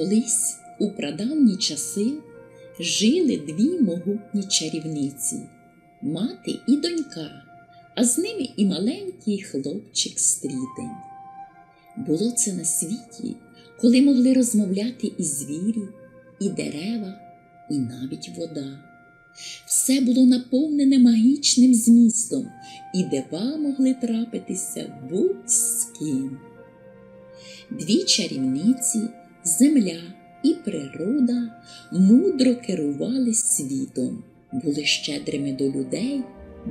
Колись у прадавні часи жили дві могутні чарівниці мати і донька, а з ними і маленький хлопчик стрітень. Було це на світі, коли могли розмовляти і звірі, і дерева, і навіть вода. Все було наповнене магічним змістом, і дива могли трапитися будь з ким. Дві чарівниці, земля і природа мудро керували світом, були щедрими до людей,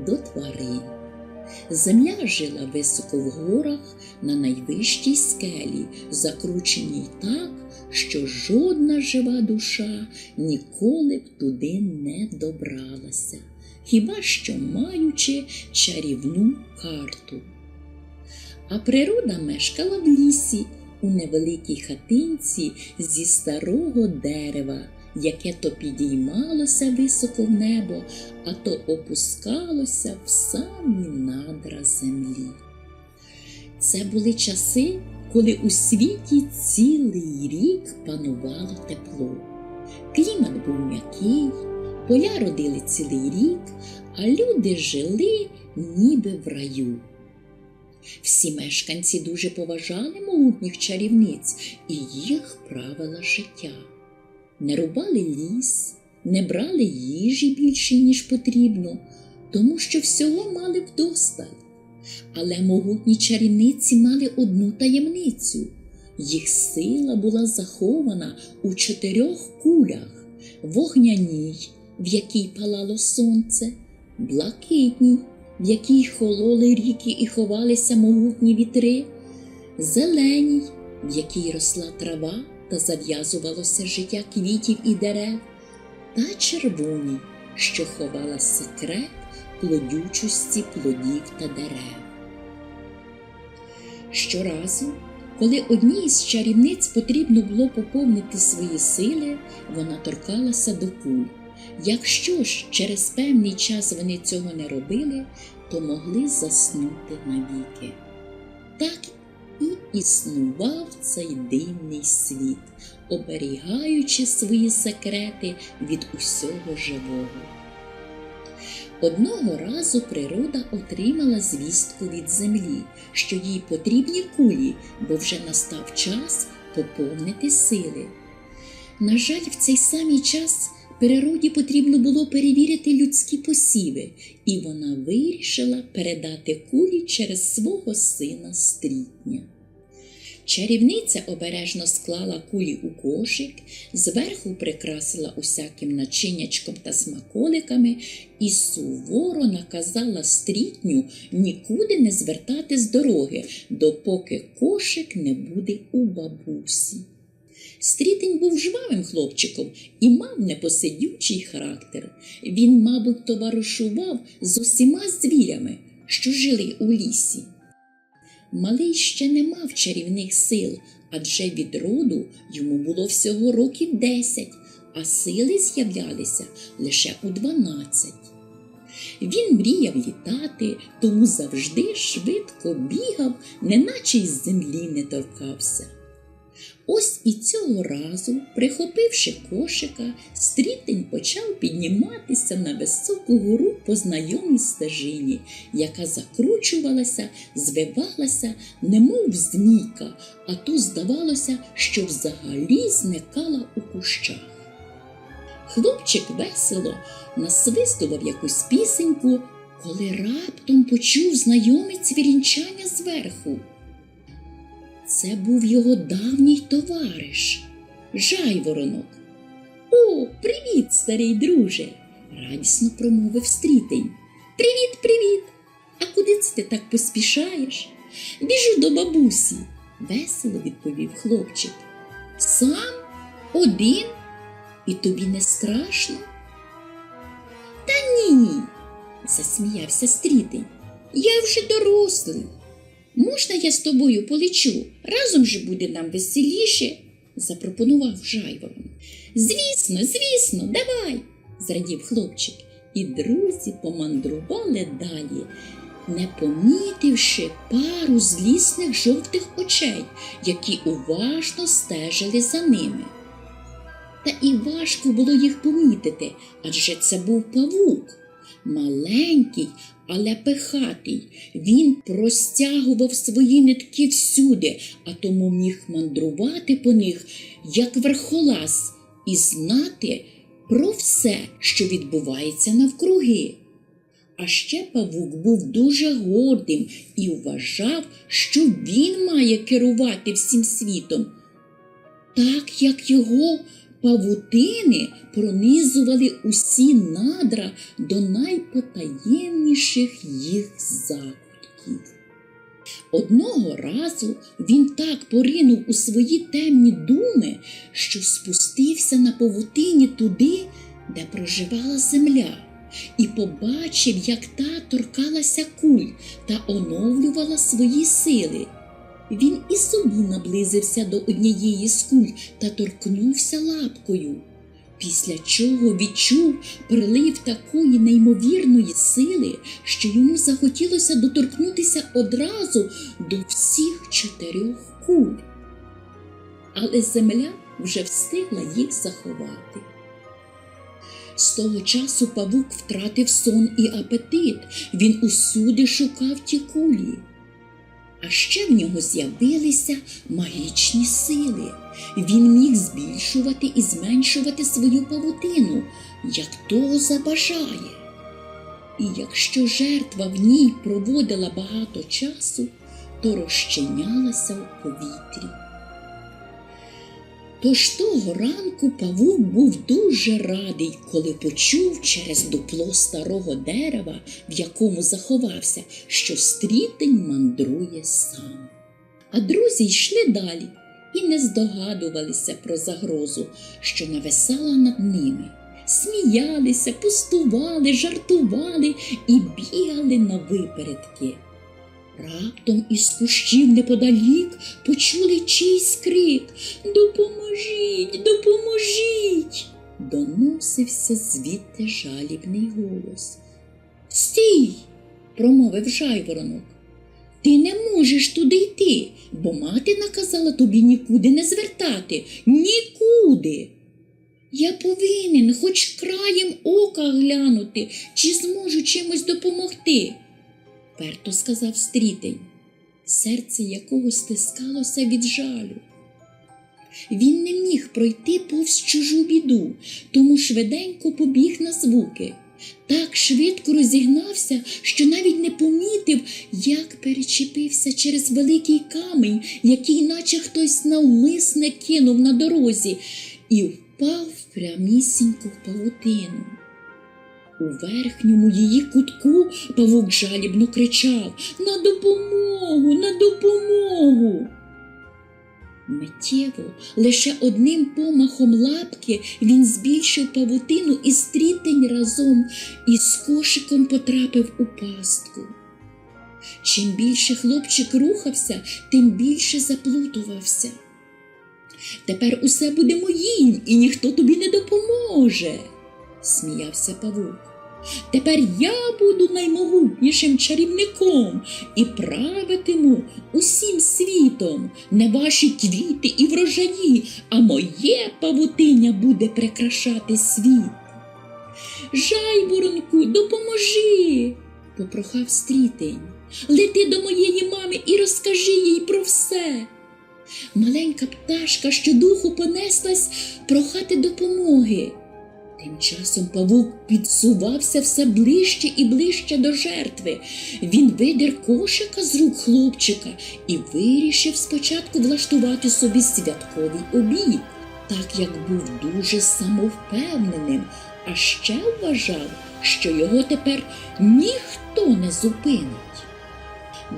до тварин. Земля жила високо в горах на найвищій скелі, закрученій так, що жодна жива душа ніколи б туди не добралася, хіба що маючи чарівну карту. А природа мешкала в лісі у невеликій хатинці зі старого дерева, яке то підіймалося високо в небо, а то опускалося в самі надра землі. Це були часи, коли у світі цілий рік панувало тепло. Клімат був м'який, поля родили цілий рік, а люди жили ніби в раю. Всі мешканці дуже поважали могутніх чарівниць і їх правила життя. Не рубали ліс, не брали їжі більше, ніж потрібно, тому що всього мали вдосталь. Але могутні чарівниці мали одну таємницю. Їх сила була захована у чотирьох кулях вогняній, в якій палало сонце, блакитній, в якій хололи ріки і ховалися могутні вітри, зеленій, в якій росла трава та зав'язувалося життя квітів і дерев, та червоній, що ховала секрет плодючості плодів та дерев. Щоразу, коли одній із чарівниць потрібно було поповнити свої сили, вона торкалася до куль. Якщо ж через певний час вони цього не робили, то могли заснути навіки. Так і існував цей дивний світ, оберігаючи свої секрети від усього живого. Одного разу природа отримала звістку від землі, що їй потрібні кулі, бо вже настав час поповнити сили. На жаль, в цей самий час природі потрібно було перевірити людські посіви, і вона вирішила передати кулі через свого сина стрітня. Чарівниця обережно склала кулі у кошик, зверху прикрасила усяким начинячком та смаколиками і суворо наказала стрітню нікуди не звертати з дороги, допоки кошик не буде у бабусі. Стрітень був жвавим хлопчиком і мав непосидючий характер. Він, мабуть, товаришував з усіма звірями, що жили у лісі. Малий ще не мав чарівних сил, адже від роду йому було всього років десять, а сили з'являлися лише у дванадцять. Він мріяв літати, тому завжди швидко бігав, неначе із землі не торкався. Ось і цього разу, прихопивши кошика, стрітень почав підніматися на високу гору по знайомій стежині, яка закручувалася, звивалася, немов змійка, а то здавалося, що взагалі зникала у кущах. Хлопчик весело насвистував якусь пісеньку, коли раптом почув знайоме цвірінчання зверху. Це був його давній товариш, жайворонок. О, привіт, старий друже! радісно промовив стрітень. Привіт, привіт! А куди це ти так поспішаєш? Біжу до бабусі, весело відповів хлопчик. Сам один, і тобі не страшно? Та ні, засміявся стрітень. Я вже дорослий. Можна я з тобою полечу? Разом же буде нам веселіше, запропонував жайворон. Звісно, звісно, давай, зрадів хлопчик, і друзі помандрували далі, не помітивши пару злісних жовтих очей, які уважно стежили за ними. Та і важко було їх помітити, адже це був павук. Маленький, але пихатий. Він простягував свої нитки всюди, а тому міг мандрувати по них, як верхолаз, і знати про все, що відбувається навкруги. А ще павук був дуже гордим і вважав, що він має керувати всім світом, так як його павутини пронизували усі надра до найпотаємніших їх закутків. Одного разу він так поринув у свої темні думи, що спустився на павутині туди, де проживала земля, і побачив, як та торкалася куль та оновлювала свої сили. Він і собі наблизився до однієї з куль та торкнувся лапкою, після чого відчув прилив такої неймовірної сили, що йому захотілося доторкнутися одразу до всіх чотирьох куль. Але земля вже встигла їх заховати. З того часу павук втратив сон і апетит, він усюди шукав ті кулі. А ще в нього з'явилися магічні сили. Він міг збільшувати і зменшувати свою павутину, як того забажає. І якщо жертва в ній проводила багато часу, то розчинялася в повітрі. Тож того ранку павук був дуже радий, коли почув через дупло старого дерева, в якому заховався, що стрітень мандрує сам. А друзі йшли далі і не здогадувалися про загрозу, що нависала над ними. Сміялися, пустували, жартували і бігали на випередки. Раптом із кущів неподалік почули чийсь крик Допоможіть, допоможіть. Доносився звідти жалібний голос. Стій, промовив жайворонок. Ти не можеш туди йти, бо мати наказала тобі нікуди не звертати. Нікуди. Я повинен хоч краєм ока глянути, чи зможу чимось допомогти перто сказав стрітень, серце якого стискалося від жалю. Він не міг пройти повз чужу біду, тому швиденько побіг на звуки. Так швидко розігнався, що навіть не помітив, як перечепився через великий камінь, який, наче хтось навмисне кинув на дорозі, і впав прямісінько в павутину. У верхньому її кутку павук жалібно кричав На допомогу, на допомогу. Миттєво, лише одним помахом лапки він збільшив павутину і стрітень разом із кошиком потрапив у пастку. Чим більше хлопчик рухався, тим більше заплутувався. Тепер усе буде моїм, і ніхто тобі не допоможе, сміявся павук. Тепер я буду наймогутнішим чарівником і правитиму усім світом, не ваші квіти і врожаї, а моє павутиння буде прикрашати світ. Жайворонку, допоможи, попрохав стрітень. Лети до моєї мами і розкажи їй про все. Маленька пташка щодуху понеслась прохати допомоги. Тим часом павук підсувався все ближче і ближче до жертви. Він видер кошика з рук хлопчика і вирішив спочатку влаштувати собі святковий обід, так як був дуже самовпевненим, а ще вважав, що його тепер ніхто не зупинить.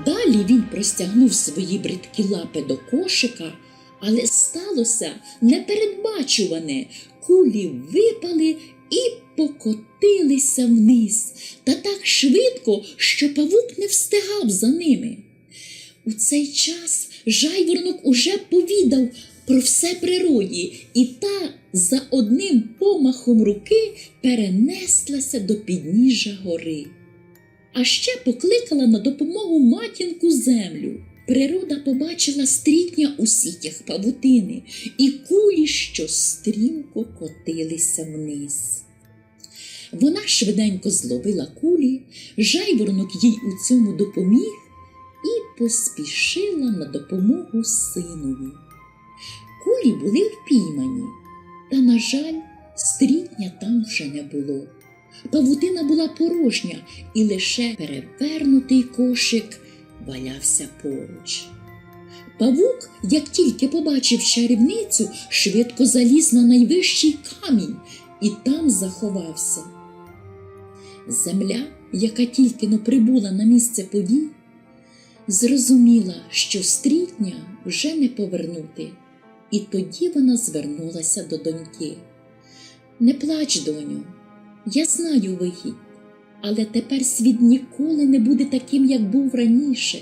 Далі він простягнув свої бридкі лапи до кошика, але сталося непередбачуване. Кулі випали і покотилися вниз, та так швидко, що павук не встигав за ними. У цей час жайворонок уже повідав про все природі, і та за одним помахом руки перенеслася до підніжжя гори. А ще покликала на допомогу матінку землю. Природа побачила стрітня у сітях павутини і кулі, що стрімко котилися вниз. Вона швиденько зловила кулі, жайворонок їй у цьому допоміг і поспішила на допомогу синові. Кулі були впіймані, та, на жаль, стрітня там вже не було. Павутина була порожня, і лише перевернутий кошик валявся поруч. Павук, як тільки побачив чарівницю, швидко заліз на найвищий камінь і там заховався. Земля, яка тільки но прибула на місце подій, зрозуміла, що стрітня вже не повернути, і тоді вона звернулася до доньки. Не плач, доню, я знаю вихід, але тепер світ ніколи не буде таким, як був раніше.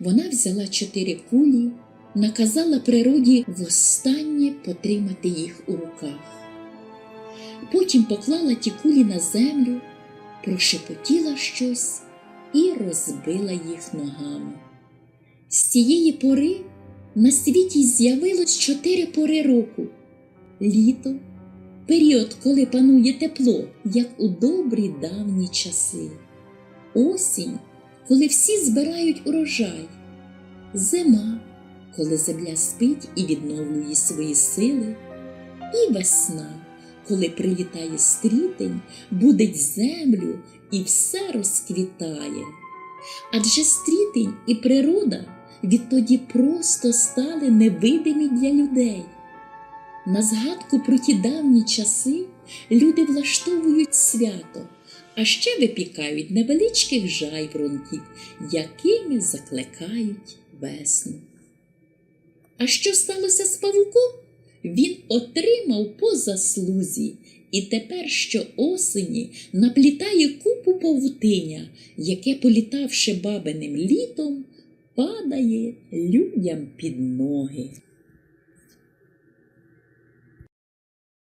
Вона взяла чотири кулі, наказала природі востаннє потримати їх у руках. Потім поклала ті кулі на землю, прошепотіла щось і розбила їх ногами. З цієї пори на світі з'явилось чотири пори року: літо, період, коли панує тепло, як у добрі давні часи, осінь, коли всі збирають урожай, зима, коли земля спить і відновлює свої сили, і весна, коли прилітає стрітень, будить землю і все розквітає. Адже стрітень і природа відтоді просто стали невидимі для людей. На згадку про ті давні часи люди влаштовують свято, а ще випікають невеличких жайворонків, якими закликають весну. А що сталося з павуком? Він отримав по заслузі і тепер щоосені наплітає купу павутиння, яке, політавши бабиним літом, падає людям під ноги.